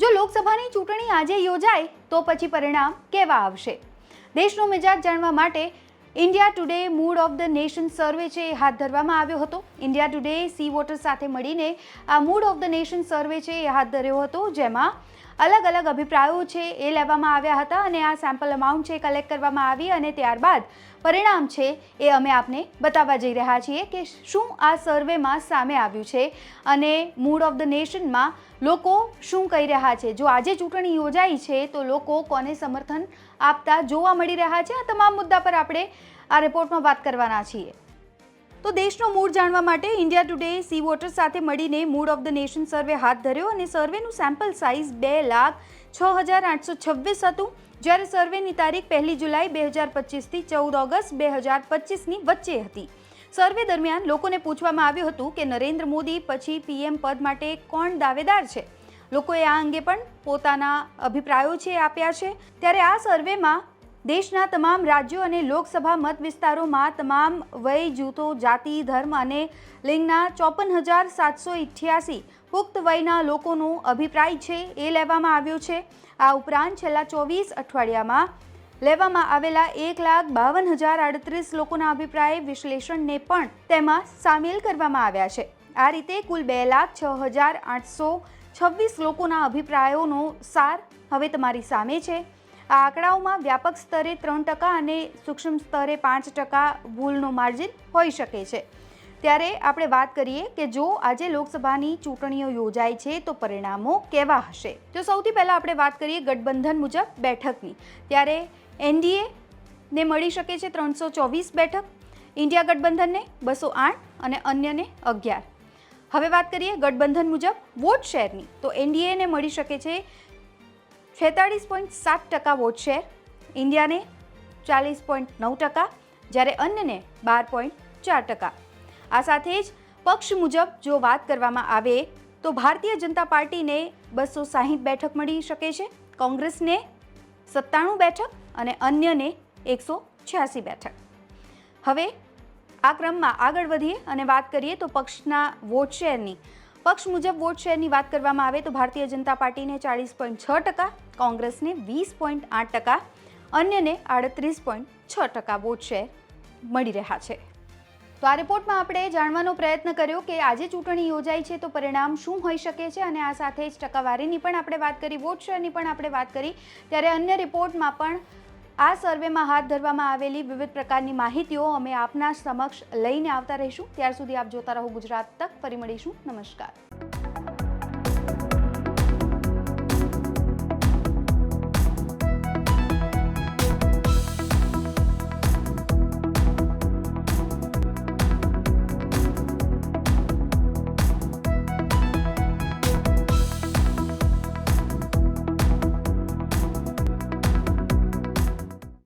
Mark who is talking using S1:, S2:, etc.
S1: જો લોકસભાની ચૂંટણી આજે યોજાય, તો પછી પરિણામ કેવા આવશે? દેશનો મિજાજ જાણવા માટે India today mood of the nation survey છે એ હાથ ધરવામાં આવ્યો હતો. ઇન્ડિયા ટુડે સી વોટર સાથે મળીને આ mood of the nation survey છે એ હાથ ધર્યો હતો, જેમાં અલગ અલગ અભિપ્રાયો છે એ લેવામાં આવ્યા હતા અને આ સેમ્પલ અમાઉન્ટ છે કલેક્ટ કરવામાં આવી અને ત્યારબાદ પરિણામ છે એ અમે આપને બતાવવા જઈ રહ્યા છીએ કે શું આ સર્વેમાં સામે આવ્યું છે અને મૂડ ઓફ ધ નેશનમાં લોકો શું કહી રહ્યા છે? જો આજે ચૂંટણી યોજાઈ છે, તો લોકો કોને સમર્થન આપતા જોવા મળી રહ્યા છે? આ તમામ મુદ્દા પર આપણે આ રિપોર્ટમાં વાત કરવાના છીએ. તો દેશનો મૂડ જાણવા માટે ઇન્ડિયા ટુડે સી વોટર સાથે મળીને mood of the nation survey હાથ ધર્યો અને સર્વેનું સેમ્પલ સાઇઝ બે લાખ છ હજાર આઠસો છવ્વીસ હતું. જ્યારે સર્વેની તારીખ પહેલી જુલાઈ બે હજાર પચીસથી ચૌદ ઓગસ્ટ બે હજાર પચીસની વચ્ચે હતી. સર્વે દરમિયાન લોકોને પૂછવામાં આવ્યું હતું કે નરેન્દ્ર મોદી પછી પીએમ પદ માટે કોણ દાવેદાર છે? લોકોએ આ અંગે પણ પોતાના અભિપ્રાયો છે, આપ્યા છે. ત્યારે આ સર્વેમાં દેશના તમામ રાજ્યો અને લોકસભા મત વિસ્તારોમાં તમામ વય જૂથો, જાતિ, ધર્મ અને લિંગના ચોપન હજાર સાતસો ઇઠ્યાસી પુખ્ત વયના લોકોનો અભિપ્રાય છે એ લેવામાં આવ્યો છે. આ ઉપરાંત છેલ્લા ચોવીસ અઠવાડિયામાં લેવામાં આવેલા એક લાખ બાવન હજાર આડત્રીસ લોકોના અભિપ્રાય વિશ્લેષણને પણ તેમાં સામેલ કરવામાં આવ્યા છે. આ રીતે કુલ બે લાખ છ હજાર આઠસો છવ્વીસ લોકોના અભિપ્રાયોનો સાર હવે તમારી સામે છે. આ આંકડાઓમાં વ્યાપક સ્તરે ત્રણ ટકા અને સૂક્ષ્મ સ્તરે પાંચ ટકા ભૂલનો માર્જિન હોઈ શકે છે. ત્યારે આપણે વાત કરીએ કે જો આજે લોકસભાની ચૂંટણીઓ યોજાય છે, તો પરિણામો કેવા હશે? તો સૌથી પહેલાં આપણે વાત કરીએ ગઠબંધન મુજબ બેઠકની, ત્યારે એનડીએ ને મળી શકે છે ત્રણસો ચોવીસ બેઠક, ઇન્ડિયા ગઠબંધનને બસો આઠ અને અન્યને અગિયાર. હવે વાત કરીએ ગઠબંધન મુજબ વોટ શેરની, તો એનડીએને મળી શકે છે છેતાળીસ પોઈન્ટ સાત ટકા વોટ શેર ઇન્ડિયાને ચાલીસ પોઈન્ટ નવ ટકા, જ્યારે અન્યને બાર પોઈન્ટ ચાર ટકા. આ સાથે જ પક્ષ મુજબ જો વાત કરવામાં આવે તો ભારતીય જનતા પાર્ટીને બસો સાહીઠ બેઠક મળી શકે છે, કોંગ્રેસને સત્તાણું બેઠક અને અન્યને એકસો છ્યાસી બેઠક. હવે આ ક્રમમાં આગળ વધીએ અને વાત કરીએ તો પક્ષના વોટ શેરની પક્ષ મુજબ વોટ શેરની વાત કરવામાં આવે તો ભારતીય જનતા પાર્ટીને ચાળીસ પોઈન્ટ છ ટકા, કોંગ્રેસને વીસ પોઈન્ટ આઠ ટકા, અન્યને આડત્રીસ પોઈન્ટ છ ટકા વોટ શેર મળી રહ્યા છે. તો આ રિપોર્ટમાં આપણે જાણવાનો પ્રયત્ન કર્યો કે આજે ચૂંટણી યોજાઈ છે તો પરિણામ શું હોઈ શકે છે અને આ સાથે જ ટકાવારીની પણ આપણે વાત કરી, વોટ શેરની પણ આપણે વાત કરી. ત્યારે અન્ય રિપોર્ટમાં પણ આ સર્વેમાં હાથ ધરવામાં આવેલી વિવિધ પ્રકારની માહિતીઓ અમે આપના સમક્ષ લઈને આવતા રહીશું. ત્યાર સુધી આપ જોતા રહો ગુજરાત તક. ફરી મળીશું. નમસ્કાર.